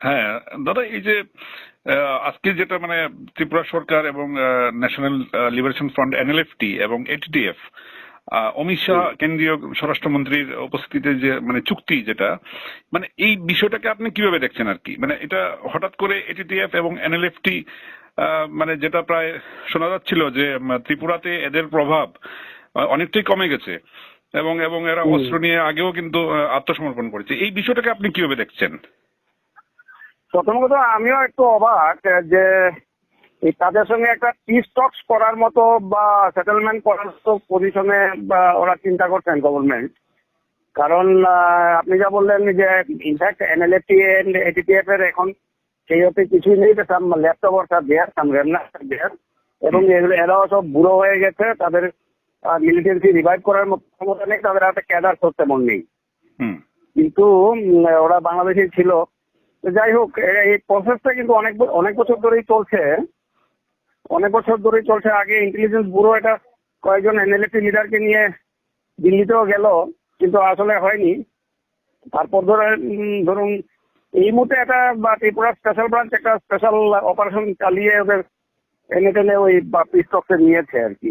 হ্যাঁ দাদা এই যে আজকে যেটা মানে ত্রিপুরা সরকার এবং ন্যাশনাল লিবারেশন ফ্রন্ট এনএলএফটি এবং এটিটিএফ অমিত শাহ কেন্দ্রীয় স্বরাষ্ট্রমন্ত্রীর উপস্থিতিতে যে মানে চুক্তি যেটা মানে এই বিষয়টাকে আপনি কীভাবে দেখছেন আর কি? মানে এটা হঠাৎ করে এটিটিএফ এবং এনএলএফটি মানে যেটা প্রায় শোনা যাচ্ছিল যে ত্রিপুরাতে এদের প্রভাব অনেকটাই কমে গেছে এবং এবং এরা। অস্ত্র নিয়ে আগেও কিন্তু আত্মসমর্পণ করেছে। এই বিষয়টাকে আপনি কীভাবে দেখছেন? প্রথম কথা আমিও একটু অবাক যে তাদের সঙ্গে একটা পিস টক্স করার মতো বা সেটেলমেন্ট করার মতো পজিশনে বা ওরা চিন্তা করছেন গভর্নমেন্ট কারণ আপনি যা বললেন যে ইনফ্যাক্ট এনএলএফটি এন্ড এটিটিএফ এর এখন সেই হতে কিছুই নেই সাম ল্যাপটপ আর দেয়ার সাম দেয়ার। এবং এগুলো এরাও সব বুড়ো হয়ে গেছে তাদের মিলিটারি রিভাইভ করার মতো ক্ষমতা নেই তাদের হাতে ক্যাডার করতে মন নেই। কিন্তু ওরা বাংলাদেশে ছিল। যাই হোক এই প্রসেসটা কিন্তু অনেক অনেক বছর ধরেই চলছে। অনেক বছর ধরেই চলছে। আগে ইন্টেলিজেন্স ব্যুরো এটা কয়েকজন এনএলএফটি লিডারকে নিয়ে দিল্লিতেও গেল, কিন্তু আসলে হয়নি। তারপর ধরে ধরুন, এই মুহূর্তে একটা বা, ত্রিপুরা স্পেশাল ব্রাঞ্চ একটা স্পেশাল অপারেশন চালিয়ে ওদের এনে টেনে ওই পিস্টককে নিয়েছে আর কি।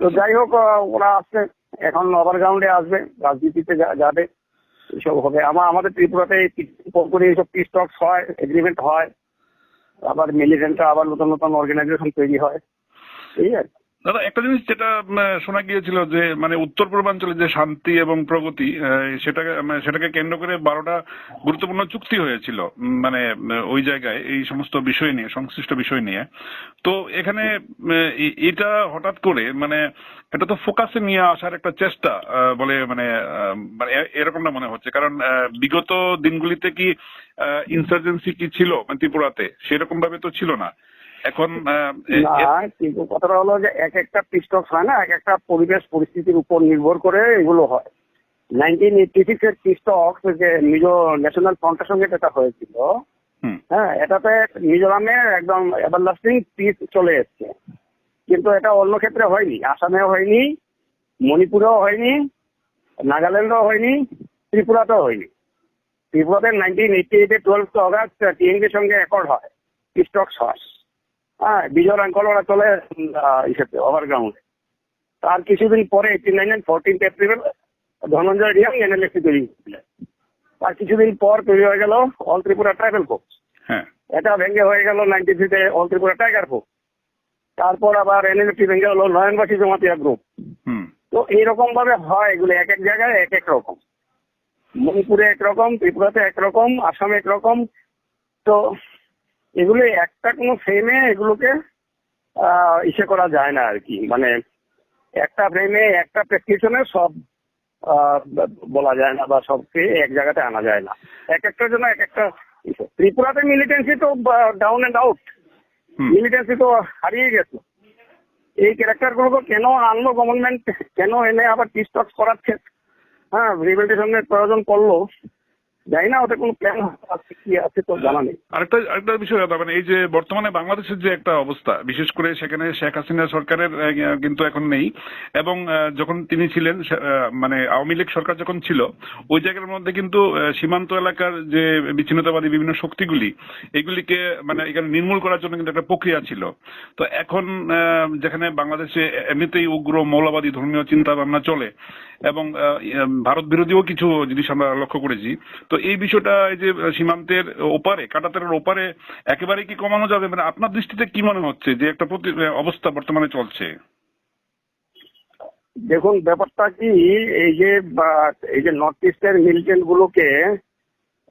তো যাই হোক ওরা আসছে। এখন ওভার গ্রাউন্ডে আসবে, রাজনীতিতে যাবে। এসব হবে। আমার আমাদের ত্রিপুরাতে করে এইসব পিস টক্স হয় এগ্রিমেন্ট হয়। আবার মিলিটেন্টরা আবার নতুন নতুন অর্গানাইজেশন তৈরি হয়। ঠিক আছে দাদা, একটা জিনিস যেটা শোনা গিয়েছিল যে মানে উত্তর পূর্বাঞ্চলে যে শান্তি এবং প্রগতি সেটাকে সেটাকে কেন্দ্র করে বারোটা গুরুত্বপূর্ণ চুক্তি হয়েছিল মানে ওই জায়গায়, এই সমস্ত বিষয় নিয়ে, সংশ্লিষ্ট বিষয় নিয়ে। তো এখানে এটা হঠাৎ করে মানে এটা তো ফোকাসে নিয়ে আসার একটা চেষ্টা বলে মানে মানে এরকমটা মনে হচ্ছে। কারণ বিগত দিনগুলিতে কি ইনসার্জেন্সি কি ছিল মানে ত্রিপুরাতে সেরকম ভাবে তো ছিল না। এখন কিন্তু কথাটা হলো যে এক একটা পিস্টক হয় না এক একটা পরিবেশ পরিস্থিতির উপর নির্ভর করে এগুলো হয়। নাইনটিন এইটটি সিক্স এর পিস্টক যে নিজ ন্যাশনাল ফ্রন্টের সঙ্গে যেটা হয়েছিল হ্যাঁ এটাতে মিজোরামে একদম এভারলাস্টিং পিস চলে এসছে। কিন্তু এটা অন্য ক্ষেত্রে হয়নি আসামেও হয়নি মণিপুরেও হয়নি নাগাল্যান্ডও হয়নি ত্রিপুরাতেও হয়নি। ত্রিপুরাতে নাইনটিন এইটি এইটে টুয়েলভ অগাস্ট টিএনজির সঙ্গে অ্যাকর্ড হয় স্টকস হয় হ্যাঁ বিজয় রাঙ্কল ওরা চলে ইসেতে ওভারগ্রাউন্ডে। তার কিছুদিন পরে eighty nine fourteen April Dhananjoy Reang NLAC তৈরি করেছিলেন তার কিছুদিন পর তৈরি হয়ে গেল অল ত্রিপুরা ট্রাইবেল হ্যাঁ। এটা ভেঙে হয়ে গেল নাইনটি থ্রিতে অল ত্রিপুরা টাইগার ফোর্স তারপর আবার এনএলএফটি ভেঙে হলো নয়নবাসী জমাতিয়া গ্রুপ হুম। তো এইরকম ভাবে হয় এগুলো এক এক জায়গায় এক এক রকম। মণিপুরে একরকম ত্রিপুরাতে একরকম আসামে একরকম তো এগুলো একটা কোনো ফ্রেমে এগুলোকে ইসে করা যায় না আর কি মানে একটা ফ্রেমে একটা প্রেসক্রিপশনে সব বলা যায় না বা সবকে এক জায়গাতে আনা যায় না। এক একটার জন্য এক একটা ত্রিপুরাতে মিলিটেন্সি তো ডাউন এন্ড আউট মিলিটেন্সি তো হারিয়ে গেছে। এই ক্যারেক্টার গুলোকে কেন আনলো গভর্নমেন্ট কেন এনে আবার টিস্টক করাচ্ছে? হ্যাঁ রিভেন্টেশনের প্রয়োজন পড়ল। জানি না ওদের কোনো প্ল্যান আছে কি আছে তো জানা নেই। আরেকটা আরেকটা বিষয় মানে এই যে বর্তমানে বাংলাদেশের যে একটা অবস্থা বিশেষ করে সেখানে শেখ হাসিনা সরকারের কিন্তু এখন নেই এবং যখন তিনি ছিলেন মানে আওয়ামী লীগ সরকার যখন ছিল ওই জায়গার মধ্যে কিন্তু সীমান্ত এলাকার যে বিচ্ছিন্নতাবাদী বিভিন্ন শক্তিগুলি এগুলিকে মানে এখানে নির্মূল করার জন্য কিন্তু একটা প্রক্রিয়া ছিল। তো এখন যেখানে বাংলাদেশে এমনিতেই উগ্র মৌলবাদী ধর্মীয় চিন্তা ভাবনা চলে এবং আহ, ভারত বিরোধীও কিছু জিনিস আমরা লক্ষ্য করেছি। তো এই বিষয়টা এই যে সীমান্তের ওপারে কাটাতারের ওপারে একেবারে কি কমানো যাবে? মানে আপনার দৃষ্টিতে কি মনে হচ্ছে যে একটা প্রতি অবস্থা বর্তমানে চলছে? দেখুন ব্যাপারটা কি এই যে এই যে নর্থ ইস্টের মিলিটেন্ট গুলোকে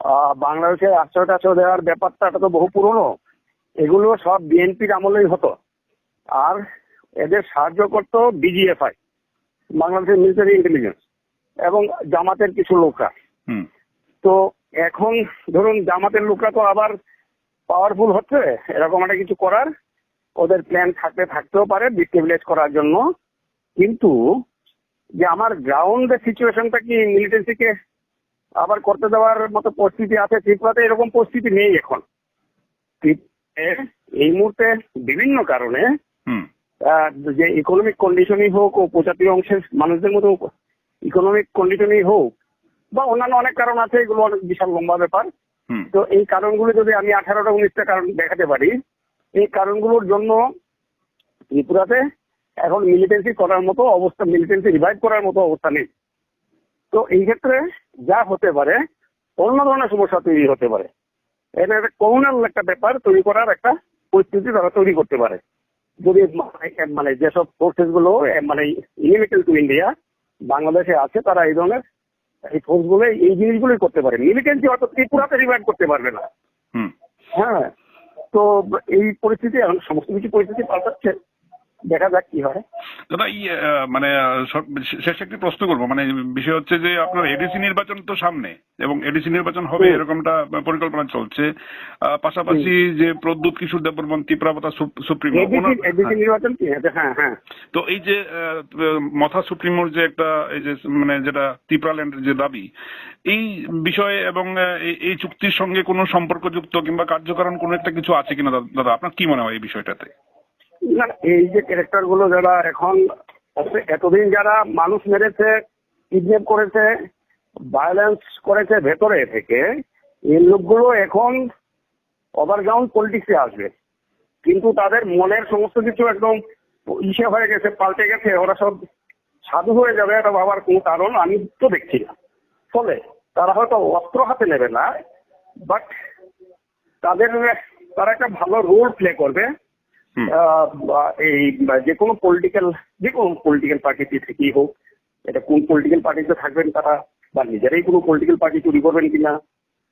আহ, বাংলাদেশে আশ্রয় টাশ্রয় দেওয়ার ব্যাপারটা এটা তো বহু পুরনো। এগুলো সব বিএনপির আমলেই হতো। আর এদের সাহায্য করতো বিজিএফআই বাংলাদেশের মিলিটারি ইন্টেলিজেন্স এবং জামাতের কিছু লোকরা। তো এখন ধরুন জামাতের লোকরা তো আবার পাওয়ারফুল হচ্ছে এরকম একটা কিছু করার। ওদের প্ল্যান থাকতে থাকতেও পারে ডিস্টেবিলাইজ করার জন্য। কিন্তু যে আমার গ্রাউন্ডের সিচুয়েশনটা কি মিলিটেন্সিকে আবার করতে দেওয়ার মতো পরিস্থিতি আছে? ত্রিপুরাতে এরকম পরিস্থিতি নেই এখন। এই মুহূর্তে বিভিন্ন কারণে যে ইকোনমিক কন্ডিশনই হোক ও উপজাতীয় অংশের মানুষদের মতো ইকোনমিক কন্ডিশনই হোক বা অন্যান্য অনেক কারণ আছে এগুলো অনেক বিশাল লম্বা ব্যাপার। তো এই কারণগুলো যদি আমি আঠারোটা উনিশটা কারণ দেখাতে পারি এই কারণগুলোর জন্য ত্রিপুরাতে এখন মিলিটেন্সি করার মতো অবস্থা মিলিটেন্সি রিভাইভ করার মতো অবস্থা নেই। তো এই ক্ষেত্রে যা হতে পারে অন্য ধরনের সমস্যা তৈরি হতে পারে। এটা একটা কমনাল একটা ব্যাপার তৈরি করার একটা পরিস্থিতি তারা তৈরি করতে পারে। যদি মানে- মানে যেসব ফোর্সেসগুলো মানে ইনিমিটাল টু ইন্ডিয়া বাংলাদেশে আছে তারা এই ধরনের এই ফোর্সগুলো এই জিনিসগুলোই করতে পারে মিলিটেন্সি হয়তো ত্রিপুরাতে রিমান্ড করতে পারবে না। হুম। হ্যাঁ। তো এই পরিস্থিতি এখন সমস্ত কিছু পরিস্থিতি পাল্টাচ্ছে। দেখা যাক কি হয়। দাদা এই মানে শেষ একটি প্রশ্ন করব। মানে বিষয় হচ্ছে যে আপনার এডিসি নির্বাচন তো সামনে এবং এডিসি নির্বাচন হবে এরকমটা পরিকল্পনা চলছে। পাশাপাশি যে প্রদ্যুৎ কিশোর দেববর্মন ত্রিপুরাপতা সুপ্রিমো এডিসি এডিসি নির্বাচন কি? হ্যাঁ হ্যাঁ। তো এই যে মথা সুপ্রিমোর যে একটা এই যে মানে যেটা ত্রিপুরাল্যান্ডের যে দাবি এই বিষয়ে এবং এই- চুক্তির সঙ্গে কোনো সম্পর্কযুক্ত কিংবা কার্যকরণ কোনো একটা কিছু আছে কিনা দাদা? আপনার কি মনে হয় এই বিষয়টাতে? না, এই যে ক্যারেক্টারগুলো যারা এখন এতদিন যারা মানুষ মেরেছে কিডন্যাপ করেছে ভায়োলেন্স করেছে ভেতরে থেকে, এই লোকগুলো এখন ওভারগ্রাউন্ড পলিটিক্সে আসবে। কিন্তু তাদের মনের সমস্ত কিছু একদম ইসে হয়ে গেছে, পাল্টে গেছে, ওরা সব সাধু হয়ে যাবে, এটা ভাবার কোনো কারণ আমি তো দেখছি না। ফলে তারা হয়তো অস্ত্র হাতে নেবে না বাট তাদের, তারা একটা ভালো রোল প্লে করবে। এই যে কোনো পলিটিক্যাল যে কোনো পলিটিক্যাল পার্টিতে থেকেই হোক, এটা কোন পলিটিক্যাল পার্টিতে থাকবেন তারা, বা নিজেরাই কোনো পলিটিক্যাল পার্টি চুরি করবেন কিনা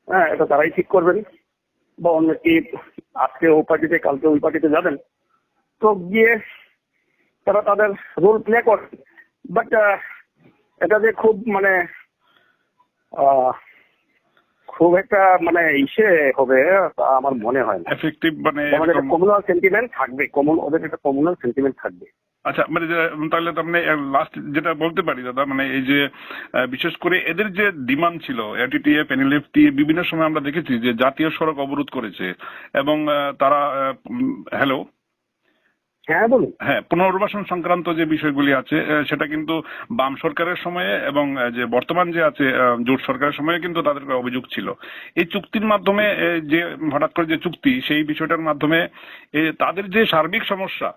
হ্যাঁ এটা তারাই ঠিক করবেন। বা অন্য কি আজকে ও পার্টিতে কালকে ওই পার্টিতে যাবেন। তো গিয়ে তারা তাদের রোল প্লে করবে বাট এটা যে খুব মানে খুব একটা মানে ইসে হবে আমার মনে হয় না। এফেক্টিভ মানে কমিউনাল সেন্টিমেন্ট থাকবে কমন ওদের একটা কমিউনাল সেন্টিমেন্ট থাকবে। আচ্ছা মানে তাহলে আপনি লাস্ট যেটা বলতে পারি দাদা মানে এই যে বিশেষ করে এদের যে ডিমান্ড ছিল এটিটিএফ এনএলএফটি বিভিন্ন সময় আমরা দেখেছি যে জাতীয় সড়ক অবরোধ করেছে এবং তারা হ্যালো হ্যাঁ বলুন। হ্যাঁ পুনর্বাসন সংক্রান্ত যে বিষয়গুলি আছে সেটা কিন্তু বাম সরকারের সময়ে এবং যে বর্তমান যে আছে জোট সরকারের সময়ে কিন্তু তাদের অভিযোগ ছিল। এই চুক্তির মাধ্যমে যে হঠাৎ করে যে চুক্তি সেই বিষয়টার মাধ্যমে তাদের যে সার্বিক সমস্যা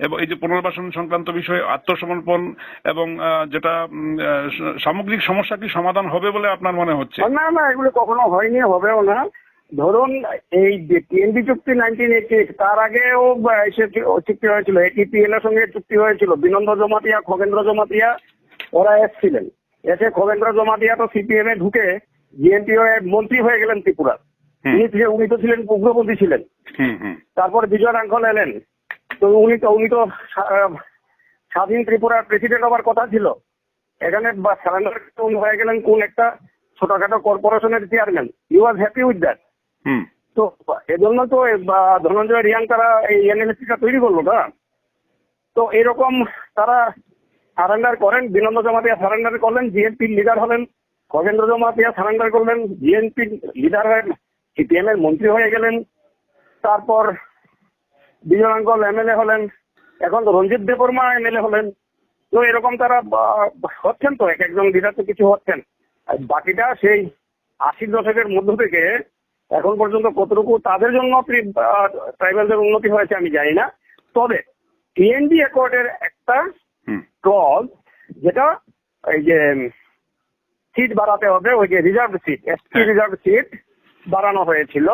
এবং এই যে পুনর্বাসন সংক্রান্ত বিষয়ে আত্মসমর্পণ এবং যেটা সামগ্রিক সমস্যা কি সমাধান হবে বলে আপনার মনে হচ্ছে? না না এগুলো কখনো হয়নি হবেও না। ধরুন এই টিএনডি চুক্তি নাইনটিন এইটি তার আগেও চুক্তি হয়েছিল এটিপিএল এর সঙ্গে চুক্তি হয়েছিল বিনন্দ জমাতিয়া খগেন্দ্র জমাতিয়া ওরা এসছিলেন। এসে খগেন্দ্র জমাতিয়া তো সিপিএম এ ঢুকে জিএনপি মন্ত্রী হয়ে গেলেন ত্রিপুরার। উনি ছিলেন- উনি তো ছিলেন উগ্রপন্থী ছিলেন। তারপর বিজয় রাঙ্কল এলেন। তো উনি তো উনি তো স্বাধীন ত্রিপুরার প্রেসিডেন্ট হবার কথা ছিল। এখানে সারেন্ডার হয়ে গেলেন কোন একটা ছোটখাটো কর্পোরেশনের chairman you was happy with that তো এজন্য তো ধনঞ্জয় রিয়াং তারা এই এনএলএসিটা তৈরি করল, না? তো এরকম তারা সারেন্ডার করেন বিনন্দ জমাতিয়া সারেন্ডার করলেন জিএনপির লিডার হলেন, খগেন্দ্র জমাতিয়া সারেন্ডার করলেন, জিএনপি লিডার হয়ে সিপিএম এর মন্ত্রী হয়ে গেলেন, তারপর বিজয়াঙ্কল এমএলএ হলেন, এখন রঞ্জিত দেববর্মা এমএলএ হলেন। তো এরকম তারা হচ্ছেন তো, এক একজন লিডার তো কিছু হচ্ছেন। বাকিটা সেই আশির দশকের মধ্য থেকে এখন পর্যন্ত কতটুকু তাদের জন্য ট্রাইবেলদের উন্নতি হয়েছে আমি জানি না তবে টিএনডি অ্যাকর্ডের একটা ক্লজ যেটা এই যে সিট বাড়াতে হবে ওই যে রিজার্ভ সিট এসটি হ্যাঁ। রিজার্ভ সিট বাড়ানো হয়েছিল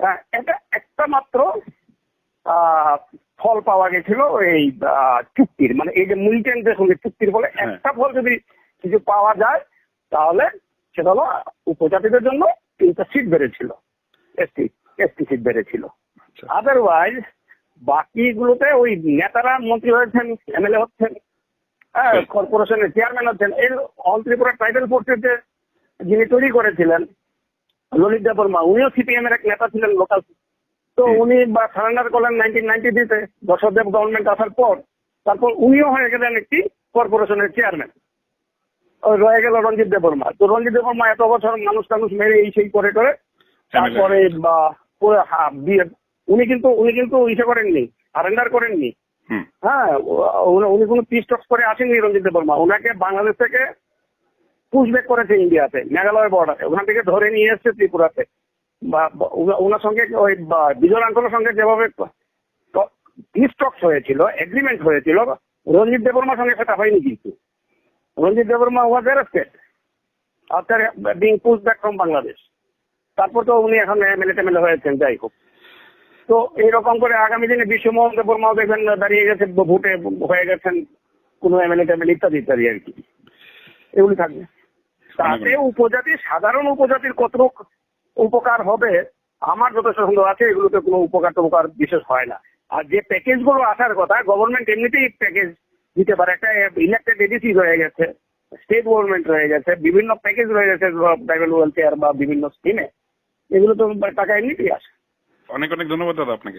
আহ, এটা একটা মাত্র ফল পাওয়া গেছিল এই চুক্তির মানে এই যে মিলিটেন্টদের সঙ্গে চুক্তির ফলে হ্যাঁ। একটা ফল যদি কিছু পাওয়া যায় তাহলে সেটা হলো উপজাতিদের জন্য তিনটা সিট বেড়েছিল। এসটি এসটি সিট বেড়েছিল। আচ্ছা। আদারওয়াইজ বাকিগুলোতে ওই নেতারা মন্ত্রী হয়েছেন এমএলএ হচ্ছেন হ্যাঁ কর্পোরেশনের চেয়ারম্যান হচ্ছেন এই অল ত্রিপুরা ট্রাইবেল ফোর্সের যে যিনি তৈরি করেছিলেন ললিত দেববর্মা উনিও সিপিএম এর এক নেতা ছিলেন লোকাল তো উনি বা সারেন্ডার করলেন নাইনটিন নাইনটি থ্রিতে যশোরদেব গভর্নমেন্ট আসার পর তারপর উনিও হয়ে গেলেন একটি কর্পোরেশনের চেয়ারম্যান রয়ে গেল রঞ্জিত দেববর্মা। তো রঞ্জিত দেববর্মা এত বছর মানুষ টানুষ মেরে এই সেই করে করে তারপরে বা পুরো হা- বিয়ে উনি কিন্তু উনি কিন্তু ইসে করেননি সারেন্ডার করেননি। হ্যাঁ উনি- কোনো পিস টক্স করে আসেননি রঞ্জিত দেববর্মা। ওনাকে বাংলাদেশ থেকে পুশব্যাক করেছে ইন্ডিয়াতে মেঘালয় বর্ডারে ওখান থেকে ধরে নিয়ে এসছে ত্রিপুরাতে। বা ওনার সঙ্গে ওই বা বিজয় আঙ্কলের সঙ্গে যেভাবে স্টকস হয়েছিল এগ্রিমেন্ট হয়েছিল রঞ্জিত দেববর্মার সঙ্গে সেটা হয়নি কিন্তু। Ranjit Debbarma was arrested after being push back from Bangladesh তারপর তো উনি এখন এমএলএ টেমএলএ হয়েছেন যাই হোক। তো এইরকম করে আগামী দিনে বিশ্বমোহন দেববর্মাও দেখবেন দাঁড়িয়ে গেছে ভোটে হয়ে গেছেন কোনো এমএলএ টেমএলএ ইত্যাদি ইত্যাদি আর কি। এগুলি থাকবে। তাতে উপজাতি সাধারণ উপজাতির কত উপকার হবে আমার যথেষ্ট সন্দেহ আছে এগুলোতে কোনো উপকার টুপকার বিশেষ হয় না। আর যে প্যাকেজগুলো আসার কথা গভর্নমেন্ট এমনিতেই প্যাকেজ দিতে পারে। একটা ইলেকটেড এডিসি রয়ে গেছে স্টেট গভর্নমেন্ট রয়ে গেছে, বিভিন্ন প্যাকেজ রয়ে গেছে ট্রাইবাল ওয়েলফেয়ার বা বিভিন্ন স্কিমে এগুলো তো টাকা এমনিতেই আসে। অনেক অনেক ধন্যবাদ দাদা আপনাকে।